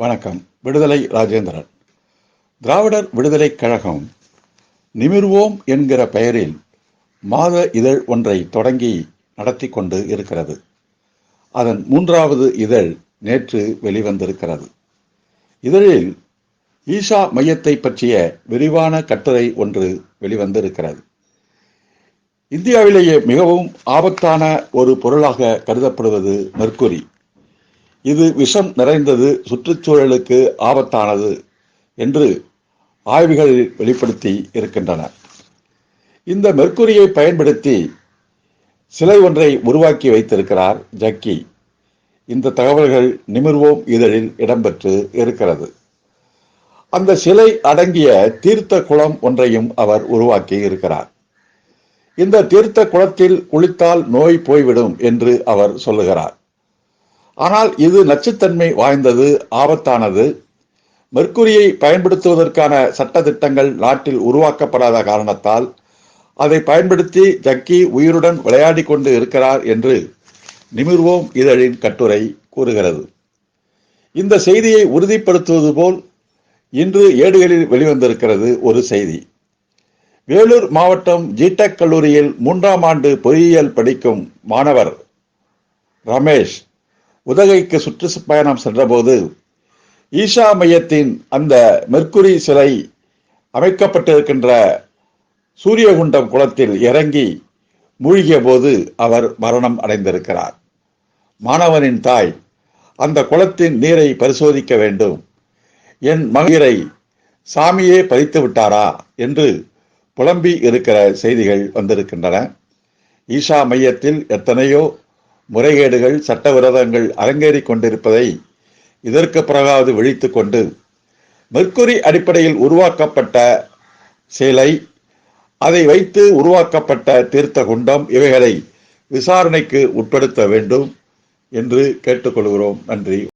வணக்கம். விடுதலை ராஜேந்திரன். திராவிடர் விடுதலைக் கழகம் நிமிர்வோம் என்கிற பெயரில் மாத இதழ் ஒன்றை தொடங்கி நடத்தி கொண்டு இருக்கிறது. அதன் மூன்றாவது இதழ் நேற்று வெளிவந்திருக்கிறது. இதழில் ஈஷா மையத்தை பற்றிய விரிவான கட்டுரை ஒன்று வெளிவந்திருக்கிறது. இந்தியாவிலேயே மிகவும் ஆபத்தான ஒரு பொருளாக கருதப்படுவது மெர்க்குரி. இது விஷம் நிறைந்தது சுற்றுச்சூழலுக்கு ஆபத்தானது என்று ஆய்வுகளில் வெளிப்படுத்தி இருக்கின்றன. இந்த மெர்க்குரியை பயன்படுத்தி சிலை ஒன்றை உருவாக்கி வைத்திருக்கிறார் ஜக்கி. இந்த தகவல்கள் நிமிர்வோம் இதழில் இடம்பெற்று இருக்கிறது. அந்த சிலை அடங்கிய தீர்த்த குளம் ஒன்றையும் அவர் உருவாக்கி இருக்கிறார். இந்த தீர்த்த குளத்தில் குளித்தால் நோய் போய்விடும் என்று அவர் சொல்லுகிறார். ஆனால் இது நச்சுத்தன்மை வாய்ந்தது ஆபத்தானது. மெர்க்குரியை பயன்படுத்துவதற்கான சட்டத்திட்டங்கள் நாட்டில் உருவாக்கப்படாத காரணத்தால் அதை பயன்படுத்தி ஜக்கி உயிருடன் விளையாடி கொண்டு இருக்கிறார் என்று நிமிர்வோம் இதழின் கட்டுரை கூறுகிறது. இந்த செய்தியை உறுதிப்படுத்துவது போல் இன்று ஏடுகளில் வெளிவந்திருக்கிறது ஒரு செய்தி. வேலூர் மாவட்டம் ஜிடெக் கல்லூரியில் மூன்றாம் ஆண்டு பொறியியல் படிக்கும் மாணவர் ரமேஷ் உதகைக்கு சுற்றுப்பயணம் சென்றபோது ஈஷா மையத்தின் அந்த மெர்க்குரி சிலை அமைக்கப்பட்டிருக்கின்ற சூரியகுண்டம் குளத்தில் இறங்கி மூழ்கிய போது அவர் மரணம் அடைந்திருக்கிறார். மாணவனின் தாய் அந்த குளத்தின் நீரை பரிசோதிக்க வேண்டும். என் மகிரை சாமியே பறித்து விட்டாரா என்று புலம்பி இருக்கிற செய்திகள் வந்திருக்கின்றன. ஈஷா மையத்தில் எத்தனையோ முறைகேடுகள் சட்டவிரோதங்கள் அரங்கேறி கொண்டிருப்பதை இதற்கு பிறகாவது விழித்து கொண்டு மெர்க்குரி அடிப்படையில் உருவாக்கப்பட்ட சிலை அதை வைத்து உருவாக்கப்பட்ட தீர்த்த குண்டம் இவைகளை விசாரணைக்கு உட்படுத்த வேண்டும் என்று கேட்டுக்கொள்கிறோம். நன்றி.